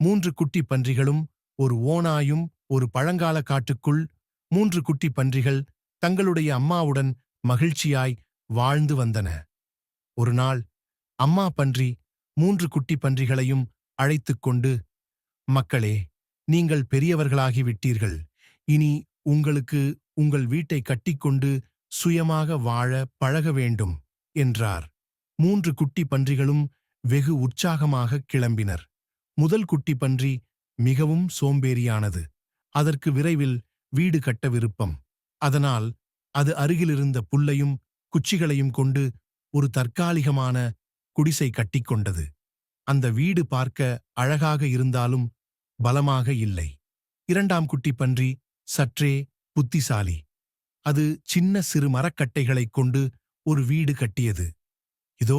மூன்று குட்டி பன்றிகளும் ஒரு ஓநாயும் ஒரு பழங்கால காட்டுக்குள் மூன்று குட்டி பன்றிகள் தங்களுடைய அம்மாவுடன் மகிழ்ச்சியாய் வாழ்ந்து வந்தன. ஒரு நாள் அம்மா பன்றி மூன்று குட்டி பன்றிகளையும் அழைத்துக் கொண்டு மக்களே நீங்கள் பெரியவர்களாகிவிட்டீர்கள் இனி உங்களுக்கு உங்கள் வீட்டை கட்டிக்கொண்டு சுயமாக வாழ பழக வேண்டும் என்றார். மூன்று குட்டி பன்றிகளும் வெகு உற்சாகமாக கிளம்பினர். முதல் குட்டி பன்றி மிகவும் சோம்பேறியானது. அதற்கு விரைவில் வீடு கட்ட விருப்பம். அதனால் அது அருகிலிருந்த புல்லையும் குச்சிகளையும் கொண்டு ஒரு தற்காலிகமான குடிசை கட்டிக்கொண்டது அந்த வீடு பார்க்க அழகாக இருந்தாலும் பலமாக இல்லை. இரண்டாம் குட்டி பன்றி சற்றே புத்திசாலி. அது சின்ன சிறு மரக்கட்டைகளைக் கொண்டு ஒரு வீடு கட்டியது. இதோ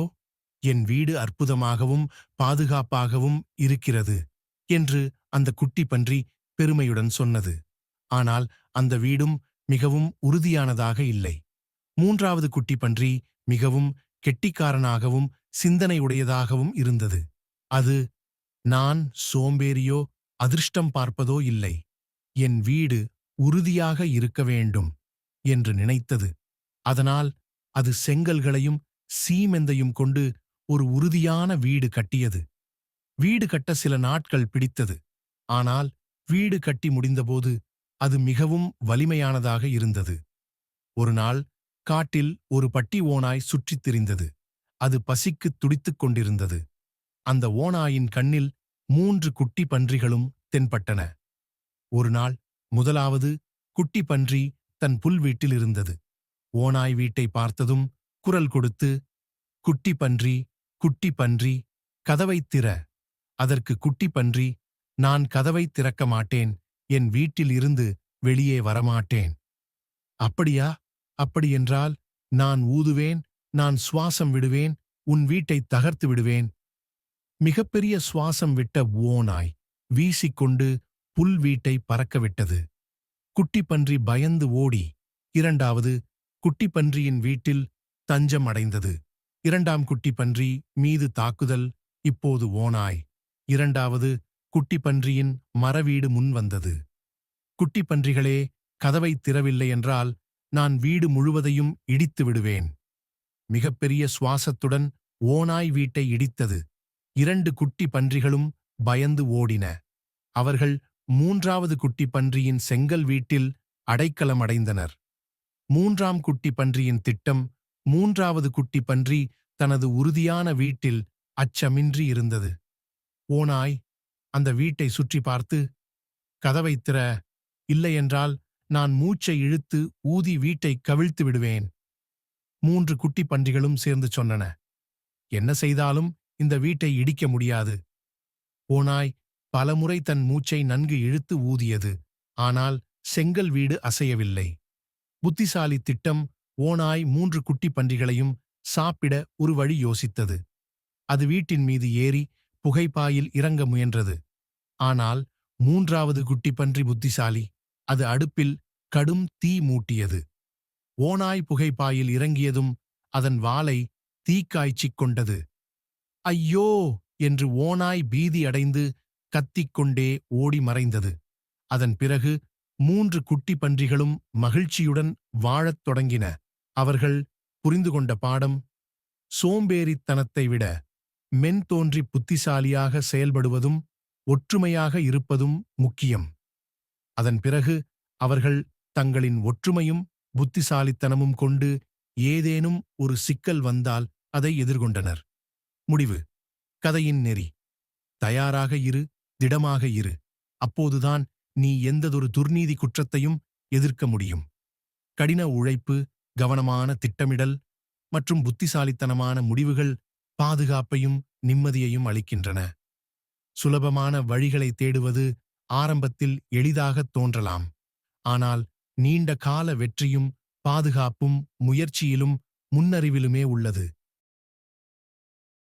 என் வீடு அற்புதமாகவும் பாதுகாப்பாகவும் இருக்கிறது என்று அந்த குட்டி பன்றி பெருமையுடன் சொன்னது. ஆனால் அந்த வீடும் மிகவும் உறுதியானதாக இல்லை. மூன்றாவது குட்டி பன்றி மிகவும் கெட்டிக்காரனாகவும் சிந்தனையுடையதாகவும் இருந்தது. அது நான் சோம்பேறியோ அதிர்ஷ்டம் பார்ப்பதோ இல்லை. என் வீடு உறுதியாக இருக்க வேண்டும் என்று நினைத்தது. அதனால் அது செங்கல்களையும் சீமெந்தையும் கொண்டு ஒரு உறுதியான வீடு கட்டியது. வீடு கட்ட சில நாட்கள் பிடித்தது. ஆனால் வீடு கட்டி முடிந்தபோது அது மிகவும் வலிமையானதாக இருந்தது. ஒரு நாள் காட்டில் ஒரு பட்டி ஓநாய் சுற்றித் திரிந்தது. அது பசிக்குத் துடித்துக் கொண்டிருந்தது. அந்த ஓநாயின் கண்ணில் மூன்று குட்டி பன்றிகளும் தென்பட்டன. ஒரு நாள் முதலாவது குட்டி பன்றி தன் புல் வீட்டில் இருந்தது. ஓநாய் வீட்டை பார்த்ததும் குரல் கொடுத்து குட்டி பன்றி குட்டி பன்றி கதவைத் திற. அதற்கு குட்டி பன்றி நான் கதவைத் திறக்க மாட்டேன். என் வீட்டில் இருந்து வெளியே வரமாட்டேன். அப்படியா? அப்படியென்றால் நான் ஊதுவேன் நான் சுவாசம் விடுவேன் உன் வீட்டைத் தகர்த்து விடுவேன். மிகப்பெரிய சுவாசம் விட்ட ஓனாய் வீசிக்கொண்டு புல் வீட்டை பறக்கவிட்டது. குட்டிப்பன்றி பயந்து ஓடி இரண்டாவது குட்டிப்பன்றியின் வீட்டில் தஞ்சம் அடைந்தது இரண்டாம் குட்டிப்பன்றி மீது தாக்குதல் இப்போது ஓநாய். இரண்டாவது குட்டிப்பன்றியின் மரவீடு முன் வந்தது. குட்டிப்பன்றிகளே கதவை திறவில்லை என்றால் நான் வீடு முழுவதையும் இடித்து விடுவேன். மிகப்பெரிய சுவாசத்துடன் ஓநாய் வீட்டை இடித்தது. இரண்டு குட்டி பன்றிகளும் பயந்து ஓடின. அவர்கள் மூன்றாவது குட்டி பன்றியின் செங்கல் வீட்டில் அடைக்கலம் அடைந்தனர். மூன்றாம் குட்டி பன்றியின் திட்டம் மூன்றாவது குட்டி பன்றி தனது உறுதியான வீட்டில் அச்சமின்றி இருந்தது. ஓநாய் அந்த வீட்டை சுற்றி பார்த்து கதவைத் திற இல்லையென்றால் நான் மூச்சை இழுத்து ஊதி வீட்டை கவிழ்த்து விடுவேன். மூன்று குட்டி பன்றிகளும் சேர்ந்து சொன்னன. என்ன செய்தாலும் இந்த வீட்டை இடிக்க முடியாது. ஓநாய் பலமுறை தன் மூச்சை நன்கு இழுத்து ஊதியது. ஆனால் செங்கல் வீடு அசையவில்லை. புத்திசாலி திட்டம் ஓநாய் மூன்று குட்டி பன்றிகளையும் சாப்பிட ஒரு வழி யோசித்தது. அது வீட்டின் மீது ஏறி புகைப்பாயில் இறங்க முயன்றது. ஆனால் மூன்றாவது குட்டி பன்றி புத்திசாலி அது அடுப்பில் கடும் தீ மூட்டியது. ஓநாய் புகைப்பாயில் இறங்கியதும் அதன் வாலை தீக்காய்ச்சிக் கொண்டது. ஐயோ! என்று ஓநாய் பீதி அடைந்து கத்திக்கொண்டே ஓடி மறைந்தது. அதன் பிறகு மூன்று குட்டி பன்றிகளும் மகிழ்ச்சியுடன் வாழத் தொடங்கின. அவர்கள் புரிந்து கொண்ட பாடம் சோம்பேறித்தனத்தை விட மென் தோன்றி புத்திசாலியாக செயல்படுவதும் ஒற்றுமையாக இருப்பதும் முக்கியம். அதன் பிறகு அவர்கள் தங்களின் ஒற்றுமையும் புத்திசாலித்தனமும் கொண்டு ஏதேனும் ஒரு சிக்கல் வந்தால் அதை எதிர்கொண்டனர். முடிவு. கதையின் நெறி. தயாராக இரு திடமாக இரு. அப்போதுதான் நீ எந்ததொரு துர்நீதி குற்றத்தையும் எதிர்க்க முடியும். கடின உழைப்பு கவனமான திட்டமிடல் மற்றும் புத்திசாலித்தனமான முடிவுகள் பாதுகாப்பையும் நிம்மதியையும் அளிக்கின்றன. சுலபமான வழிகளை தேடுவது ஆரம்பத்தில் எளிதாகத் தோன்றலாம். ஆனால் நீண்ட கால வெற்றியும் பாதுகாப்பும் முயற்சியிலும் முன்னறிவிலுமே உள்ளது.